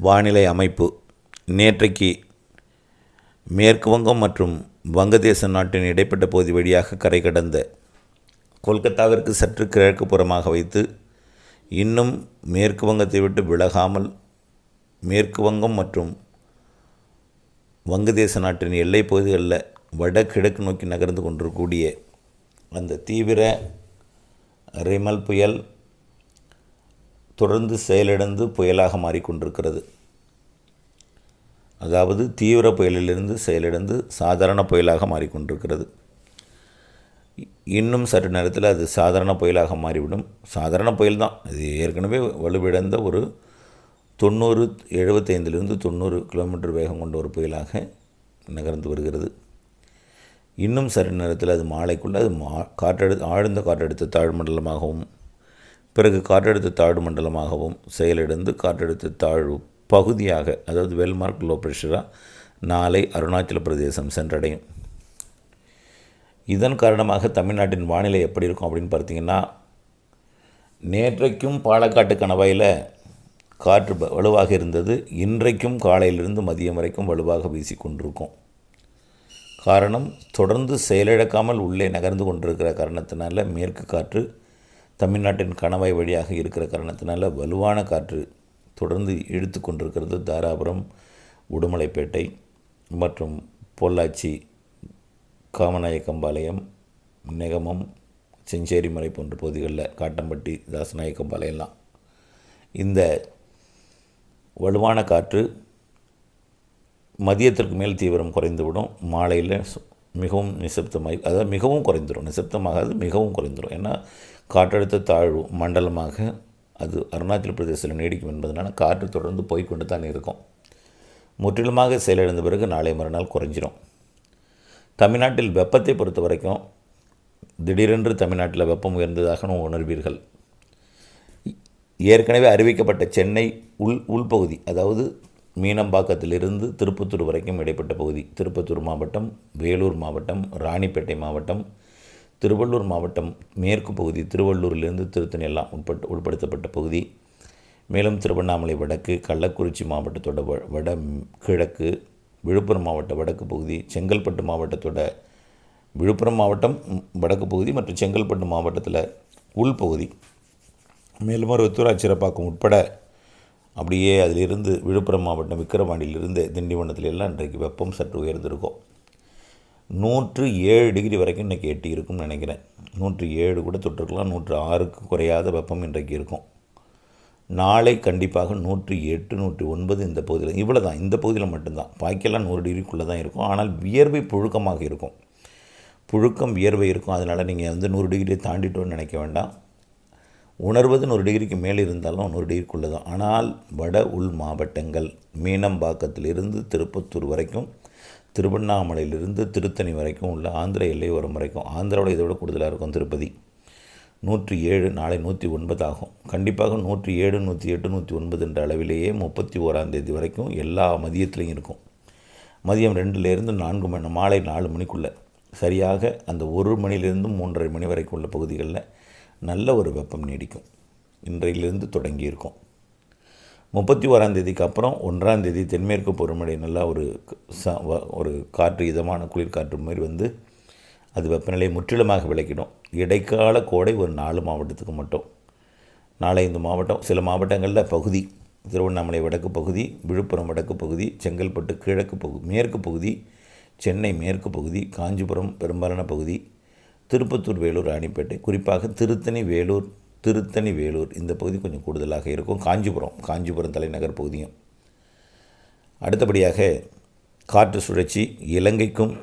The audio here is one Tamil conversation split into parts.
வானிலை அமைப்பு. நேற்றைக்கு மேற்கு வங்கம் மற்றும் வங்கதேச நாட்டின் இடைப்பட்ட பகுதி வழியாக கரை கடந்த கொல்கத்தாவிற்கு சற்று கிழக்கு புறமாக வைத்து இன்னும் மேற்கு வங்கத்தை விட்டு விலகாமல் மேற்கு வங்கம் மற்றும் வங்கதேச நாட்டின் எல்லை பகுதிகளில் வடகிழக்கு நோக்கி நகர்ந்து கொண்டிருக்கக்கூடிய அந்த தீவிர ரிமல் புயல் தொடர்ந்து செயலிழந்து புயலாக மாறிக்கொண்டிருக்கிறது. அதாவது தீவிர புயலிலிருந்து செயலிழந்து சாதாரண புயலாக மாறிக்கொண்டிருக்கிறது. இன்னும் சற்று நேரத்தில் அது சாதாரண புயலாக மாறிவிடும். சாதாரண புயல் தான் இது ஏற்கனவே வலுவிழந்த ஒரு தொண்ணூறு எழுபத்தைந்திலிருந்து தொண்ணூறு கிலோமீட்டர் வேகம் கொண்ட ஒரு புயலாக நகர்ந்து வருகிறது. இன்னும் சற்று நேரத்தில் அது மாலைக்குள்ளே அது மா காற்றெடு ஆழ்ந்த காற்றழுத்த தாழ்மண்டலமாகவும் பிறகு காற்றழுத்த தாழ்வு மண்டலமாகவும் செயலிழந்து காற்றழுத்த தாழ்வு பகுதியாக அதாவது வெல்மார்க் லோ ப்ரெஷராக நாளை அருணாச்சல பிரதேசம் சென்றடையும். இதன் காரணமாக தமிழ்நாட்டின் வானிலை எப்படி இருக்கும் அப்படின்னு பார்த்தீங்கன்னா நேற்றைக்கும் பாலக்காட்டு கணவாயில் காற்று ப- வலுவாக இருந்தது. இன்றைக்கும் காலையிலிருந்து மதியம் வரைக்கும் வலுவாக வீசிக்கொண்டிருக்கும் காரணம் தொடர்ந்து செயலிழக்காமல் உள்ளே நகர்ந்து கொண்டிருக்கிற காரணத்தினால மேற்கு காற்று தமிழ்நாட்டின் கணவாய் வழியாக இருக்கிற காரணத்தினால வலுவான காற்று தொடர்ந்து இழுத்து கொண்டிருக்கிறது. தாராபுரம் உடுமலைப்பேட்டை மற்றும் பொள்ளாச்சி காமநாயக்கம்பாளையம் நெகமம் செஞ்சேரிமலை போன்ற பகுதிகளில் காட்டம்பட்டி தாசநாயக்கம்பாளையம்லாம். இந்த வலுவான காற்று மதியத்திற்கு மேல் தீவிரம் குறைந்துவிடும். மாலையில் மிகவும் நிசப்தமாகி அதாவது மிகவும் குறைந்துடும் நிசப்தமாகாது மிகவும் குறைந்துடும் ஏன்னா காற்றழுத்த தாழ்வு மண்டலமாக அது அருணாச்சல பிரதேசத்தில் நீடிக்கும் என்பதனால் காற்று தொடர்ந்து போய்க்கொண்டு தான் இருக்கும். முற்றிலுமாக செயலிழந்த பிறகு நாளை மறுநாள் குறைஞ்சிரும். தமிழ்நாட்டில் வெப்பத்தை பொறுத்த வரைக்கும் திடீரென்று தமிழ்நாட்டில் வெப்பம் உயர்ந்ததாக உணர்வீர்கள். ஏற்கனவே அறிவிக்கப்பட்ட சென்னை உள் உள்பகுதி அதாவது மீனம்பாக்கத்திலிருந்து திருப்பத்தூர் வரைக்கும் இடைப்பட்ட பகுதி திருப்பத்தூர் மாவட்டம் வேலூர் மாவட்டம் ராணிப்பேட்டை மாவட்டம் திருவள்ளூர் மாவட்டம் மேற்கு பகுதி திருவள்ளூரிலிருந்து திருத்தணி எல்லாம் உட்பட்டு உட்படுத்தப்பட்ட பகுதி. மேலும் திருவண்ணாமலை வடக்கு கள்ளக்குறிச்சி மாவட்டத்தோட வ வட கிழக்கு விழுப்புரம் மாவட்ட வடக்கு பகுதி செங்கல்பட்டு மாவட்டத்தோட விழுப்புரம் மாவட்டம் வடக்கு பகுதி மற்றும் செங்கல்பட்டு மாவட்டத்தில் உள்பகுதி மேலும் ஒரு உத்தராட்சிரப்பாக்கம் உட்பட அப்படியே அதிலிருந்து விழுப்புரம் மாவட்டம் விக்கிரவாண்டியிலிருந்து திண்டிவனத்துல எல்லாம் இன்றைக்கு வெப்பம் சற்று உயர்ந்திருக்கும். நூற்று ஏழு டிகிரி வரைக்கும் இன்றைக்கி எட்டி இருக்கும்னு நினைக்கிறேன். நூற்று ஏழு கூட தொட்டிருக்கலாம் நூற்று ஆறுக்கு குறையாத வெப்பம் இன்றைக்கு இருக்கும். நாளை கண்டிப்பாக நூற்றி எட்டு நூற்றி ஒன்பது இந்த பகுதியில் இவ்வளோ தான் இந்த பகுதியில் மட்டும்தான். பாக்கியெல்லாம் நூறு டிகிரிக்குள்ளே தான் இருக்கும். ஆனால் வியர்வை புழுக்கமாக இருக்கும். புழுக்கம் வியர்வை இருக்கும். அதனால் நீங்கள் வந்து நூறு டிகிரியை தாண்டிட்டோன்னு நினைக்க வேண்டாம். உணர்வது நூறு டிகிரிக்கு மேலே இருந்தாலும் நூறு டிகிரிக்குள்ளே தான் ஆனால் வட உள் மாவட்டங்கள் மீனம்பாக்கத்திலிருந்து திருப்பத்தூர் வரைக்கும் திருவண்ணாமலையிலிருந்து திருத்தணி வரைக்கும் உள்ள ஆந்திர எல்லையோரம் வரைக்கும். ஆந்திராவோட இதை விட கூடுதலாக இருக்கும் திருப்பதி. நூற்றி ஏழு நாளை நூற்றி ஒன்பது ஆகும். கண்டிப்பாக நூற்றி ஏழு நூற்றி எட்டு நூற்றி ஒன்பது என்ற அளவிலேயே முப்பத்தி ஓராம் தேதி வரைக்கும் எல்லா மதியத்துலேயும் இருக்கும். மதியம் ரெண்டுலேருந்து நான்கு மணி மாலை நாலு மணிக்குள்ளே. சரியாக அந்த ஒரு மணிலிருந்து மூன்றரை மணி வரைக்கும் உள்ள பகுதிகளில் நல்ல ஒரு வெப்பம் நீடிக்கும். இன்றையிலிருந்து தொடங்கியிருக்கோம். முப்பத்தி ஓராம் தேதிக்கு அப்புறம் ஒன்றாந்தேதி தென்மேற்கு பருவமழை நல்லா ஒரு ச- வ- ஒரு காற்று இதமான குளிர்காற்று மாதிரி வந்து அது வெப்பநிலையை முற்றிலுமாக விளக்கிடும். இடைக்கால கோடை ஒரு நாலு மாவட்டத்துக்கு மட்டும். நாலஞ்சு மாவட்டம் சில மாவட்டங்களில் பகுதி திருவண்ணாமலை வடக்கு பகுதி விழுப்புரம் வடக்கு பகுதி செங்கல்பட்டு கிழக்கு பகுதி மேற்கு பகுதி சென்னை மேற்கு பகுதி காஞ்சிபுரம் பெரும்பாலான பகுதி திருப்பத்தூர் வேலூர் ராணிப்பேட்டை குறிப்பாக திருத்தணி வேலூர் திருத்தணி வேலூர் இந்த பகுதி கொஞ்சம் கூடுதலாக இருக்கும். காஞ்சிபுரம் காஞ்சிபுரம் தலைநகர் பகுதியும். அடுத்தபடியாக காற்று சுழற்சி இலங்கைக்கும்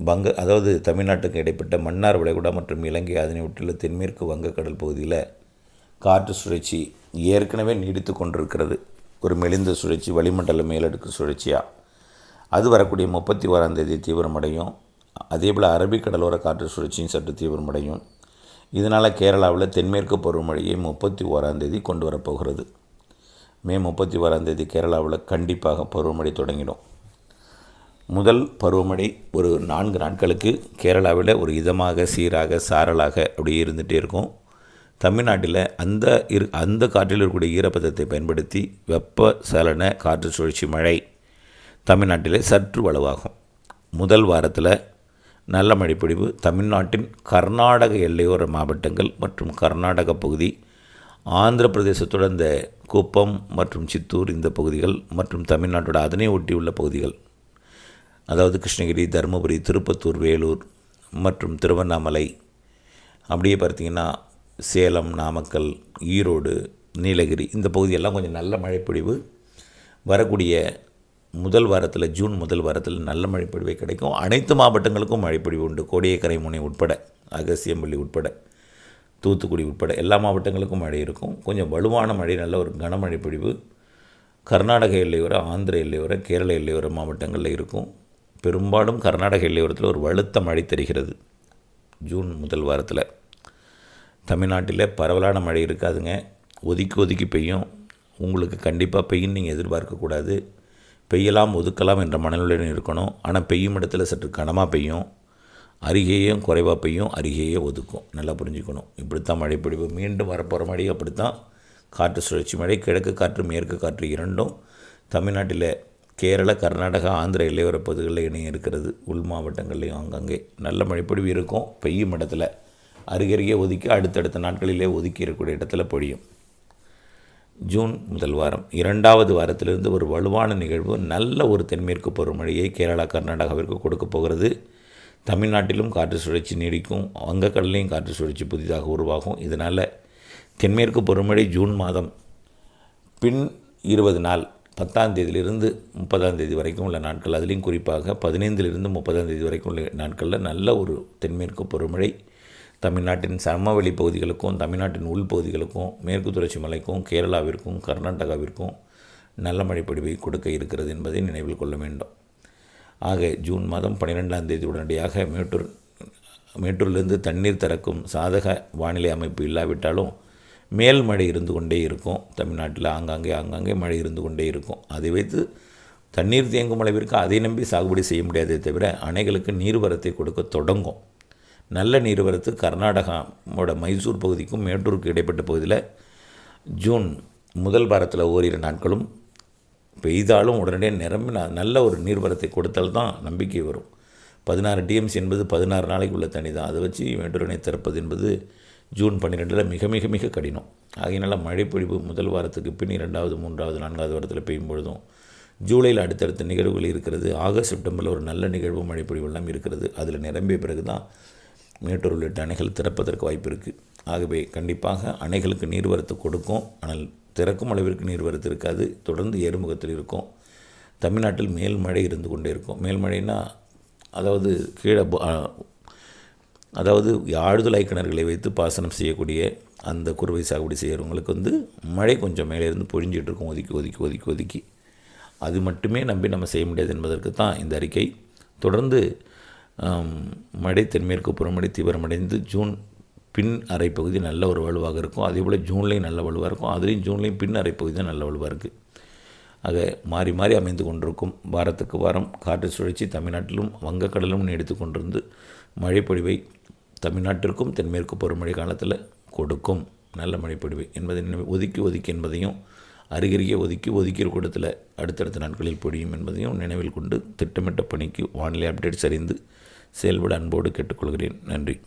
வங்க அதாவது தமிழ்நாட்டுக்கு இடைப்பட்ட மன்னார் வளைகுடா மற்றும் இலங்கை அதனை விட்டுள்ள தென்மேற்கு வங்கக்கடல் பகுதியில் காற்று சுழற்சி ஏற்கனவே நீடித்து கொண்டிருக்கிறது. ஒரு மெலிந்த சுழற்சி வளிமண்டல மேலடுக்கு சுழற்சியாக அது வரக்கூடிய முப்பத்தி ஓராந்தேதி தீவிரமடையும். அதே போல் அரபிக்கடலோர காற்று சுழற்சியும் சற்று தீவிரமடையும். இதனால் கேரளாவில் தென்மேற்கு பருவமழையை முப்பத்தி ஓராந்தேதி கொண்டு வரப்போகிறது மே முப்பத்தி ஓராந்தேதி கேரளாவில் கண்டிப்பாக பருவமழை தொடங்கிடும். முதல் பருவமழை ஒரு நான்கு நாட்களுக்கு கேரளாவில் ஒரு இதமாக சீராக சாரலாக அப்படியே இருந்துகிட்டே இருக்கும். தமிழ்நாட்டில் அந்த இரு அந்த காற்றில் இருக்கக்கூடிய ஈரப்பதத்தை பயன்படுத்தி வெப்ப சலன காற்று சுழற்சி மழை தமிழ்நாட்டில் சற்று வலுவாகும். முதல் வாரத்தில் நல்ல மழைப்பொழிவு தமிழ்நாட்டின் கர்நாடக எல்லையோர மாவட்டங்கள் மற்றும் கர்நாடக பகுதி ஆந்திர பிரதேசத்துடன் இந்த குப்பம் மற்றும் சித்தூர் இந்த பகுதிகள் மற்றும் தமிழ்நாட்டோட அதனை ஒட்டியுள்ள பகுதிகள். அதாவது கிருஷ்ணகிரி தருமபுரி திருப்பத்தூர் வேலூர் மற்றும் திருவண்ணாமலை. அப்படியே பார்த்தீங்கன்னா சேலம் நாமக்கல் ஈரோடு நீலகிரி இந்த பகுதியெல்லாம் கொஞ்சம் நல்ல மழைப்பொழிவு. வரக்கூடிய முதல் வாரத்தில் ஜூன் முதல் வாரத்தில் நல்ல மழைப்பொழிவை கிடைக்கும். அனைத்து மாவட்டங்களுக்கும் மழைப்பொழிவு உண்டு. கோடியக்கரை முனை உட்பட அகசியம்பள்ளி உட்பட தூத்துக்குடி உட்பட எல்லா மாவட்டங்களுக்கும் மழை இருக்கும். கொஞ்சம் வலுவான மழை நல்ல ஒரு கனமழை பொழிவு கர்நாடக எல்லையோர ஆந்திர எல்லையோர கேரள எல்லையோர மாவட்டங்களில் இருக்கும். பெரும்பாலும் கர்நாடக எல்லையோரத்தில் ஒரு வலுத்த மழை தெரிகிறது. ஜூன் முதல் வாரத்தில். தமிழ்நாட்டில் பரவலான மழை இருக்காதுங்க. ஒதுக்கி ஒதுக்கி பெய்யும். உங்களுக்கு கண்டிப்பாக பெய்யும் நீங்கள் எதிர்பார்க்கக்கூடாது. பெய்யலாம் ஒதுக்கலாம் என்ற மனநிலையுடன் இருக்கணும். ஆனால் பெய்யும் இடத்துல சற்று கனமாக பெய்யும். அருகேயும் குறைவாக பெய்யும் அருகேயே ஒதுக்கும். நல்லா புரிஞ்சுக்கணும். இப்படித்தான் மழை பிடிப்பு மீண்டும் வரப்போகிற மழை அப்படித்தான். காற்று சுழற்சி மழை கிழக்கு காற்று மேற்கு காற்று இரண்டும் தமிழ்நாட்டில் கேரள கர்நாடகா ஆந்திர எல்லையோர பகுதிகளில் இணையம் இருக்கிறது. உள் மாவட்டங்கள்லேயும் அங்கங்கே நல்ல மழைப்பொழிவு இருக்கும். பெய்யும் இடத்துல அருகருகே ஒதுக்கி அடுத்தடுத்த நாட்களிலே ஒதுக்கி இருக்கக்கூடிய இடத்துல பொழியும். ஜூன் முதல் வாரம். இரண்டாவது வாரத்திலிருந்து ஒரு வலுவான நிகழ்வு நல்ல ஒரு தென்மேற்கு பருவமழையை கேரளா கர்நாடகாவிற்கு கொடுக்க போகிறது. தமிழ்நாட்டிலும் காற்று சுழற்சி நீடிக்கும். வங்கக்கடலையும் காற்று சுழற்சி புதிதாக உருவாகும். இதனால் தென்மேற்கு பருவமழை ஜூன் மாதம் பின் இருபது நாள் பத்தாம் தேதியிலிருந்து முப்பதாம் தேதி வரைக்கும் உள்ள நாட்கள். அதுலேயும் குறிப்பாக பதினைந்திலிருந்து முப்பதாம் தேதி வரைக்கும் உள்ள நாட்களில் நல்ல ஒரு தென்மேற்கு பருவமழை. தமிழ்நாட்டின் சமவெளி பகுதிகளுக்கும் தமிழ்நாட்டின் உள்பகுதிகளுக்கும் மேற்கு தொடர்ச்சி மலைக்கும் கேரளாவிற்கும் கர்நாடகாவிற்கும் நல்ல மழைப்பொழிவை கொடுக்க இருக்கிறது என்பதை நினைவில் கொள்ள வேண்டும். ஆக ஜூன் மாதம் பன்னிரெண்டாம் தேதி உடனடியாக மேட்டூர் மேட்டூரிலிருந்து தண்ணீர் திறக்கும் சாதக வானிலை அமைப்பு இல்லாவிட்டாலும் மேல் மழை இருந்து கொண்டே இருக்கும். தமிழ்நாட்டில் ஆங்காங்கே ஆங்காங்கே மழை இருந்து கொண்டே இருக்கும். அதை வைத்து தண்ணீர் தேங்கும் அளவிற்கு அதை நம்பி சாகுபடி செய்ய முடியாதே தவிர அணைகளுக்கு நீர்வரத்தை கொடுக்க தொடங்கும். நல்ல நீர்வரத்து கர்நாடகாவோட மைசூர் பகுதிக்கும் மேட்டூருக்கு இடைப்பட்ட பகுதியில் ஜூன் முதல் வாரத்தில் ஓரிரு நாட்களும் பெய்தாலும் உடனே நிரம்பி ந- நல்ல ஒரு நீர்வரத்தை கொடுத்தால் தான் நம்பிக்கை வரும். பதினாறு டிஎம்சி என்பது பதினாறு நாளைக்கு உள்ள தண்ணி தான். அதை வச்சு மேட்டூரினை திறப்பது என்பது ஜூன் பன்னிரெண்டில் மிக மிக மிக கடினம். ஆகையினால மழைப்பொழிவு முதல் வாரத்துக்கு பின் இரண்டாவது மூன்றாவது நான்காவது வாரத்தில் பெய்யும் பொழுதும் ஜூலையில் அடுத்தடுத்த நிகழ்வுகள் இருக்கிறது. ஆகஸ்ட் செப்டம்பரில் ஒரு நல்ல நிகழ்வு மழைப்பொழிவு எல்லாம் இருக்கிறது. அதில் நிரம்பிய பிறகு தான் மேட்டூர் உள்ளிட்ட அணைகள் திறப்பதற்கு வாய்ப்பு இருக்குது ஆகவே கண்டிப்பாக அணைகளுக்கு நீர்வரத்து கொடுக்கும். ஆனால் திறக்கும் அளவிற்கு நீர்வரத்து இருக்காது. தொடர்ந்து ஏறுமுகத்தில் இருக்கும். தமிழ்நாட்டில் மேல் மழை இருந்து கொண்டே இருக்கும். மேல் மழைனா அதாவது கீழே அதாவது ஆழ்துளை கிணறுகளை வைத்து பாசனம் செய்யக்கூடிய அந்த குறுவை சாகுபடி செய்கிறவங்களுக்கு வந்து மழை கொஞ்சம் மேலே இருந்து பொழிஞ்சிட்டு இருக்கும். ஒதுக்கி ஒதுக்கி ஒதுக்கி ஒதுக்கி. அது மட்டுமே நம்பி நம்ம செய்ய முடியாது என்பதற்கு தான் இந்த அறிக்கை. தொடர்ந்து மழை தென்மேற்கு புறமழை தீவிரமடைந்து ஜூன் பின் அரை பகுதி நல்ல ஒரு வலுவாக இருக்கும். அதே போல் ஜூன்லேயும் நல்ல வலுவாக இருக்கும். அதுலேயும் ஜூன்லேயும் பின் அரைப்பகுதி தான் நல்ல வலுவாக இருக்குது ஆக மாறி மாறி அமைந்து கொண்டிருக்கும் வாரத்துக்கு வாரம் காற்று சுழற்சி தமிழ்நாட்டிலும் வங்கக்கடலும் நீடித்து கொண்டிருந்து மழைப்பொழிவை தமிழ்நாட்டிற்கும் தென்மேற்கு பருவமழை காலத்தில் கொடுக்கும். நல்ல மழைப்பொழிவை என்பதை நினைவு- ஒதுக்கி ஒதுக்கி என்பதையும் அருகருகே ஒதுக்கி ஒதுக்கிற கூட்டத்தில் அடுத்தடுத்த நாட்களில் பொழியும் என்பதையும் நினைவில் கொண்டு திட்டமிட்ட பணிக்கு வானிலை அப்டேட்ஸ் அறிந்து செயல்பட அன்போடு கேட்டுக்கொள்கிறேன். நன்றி.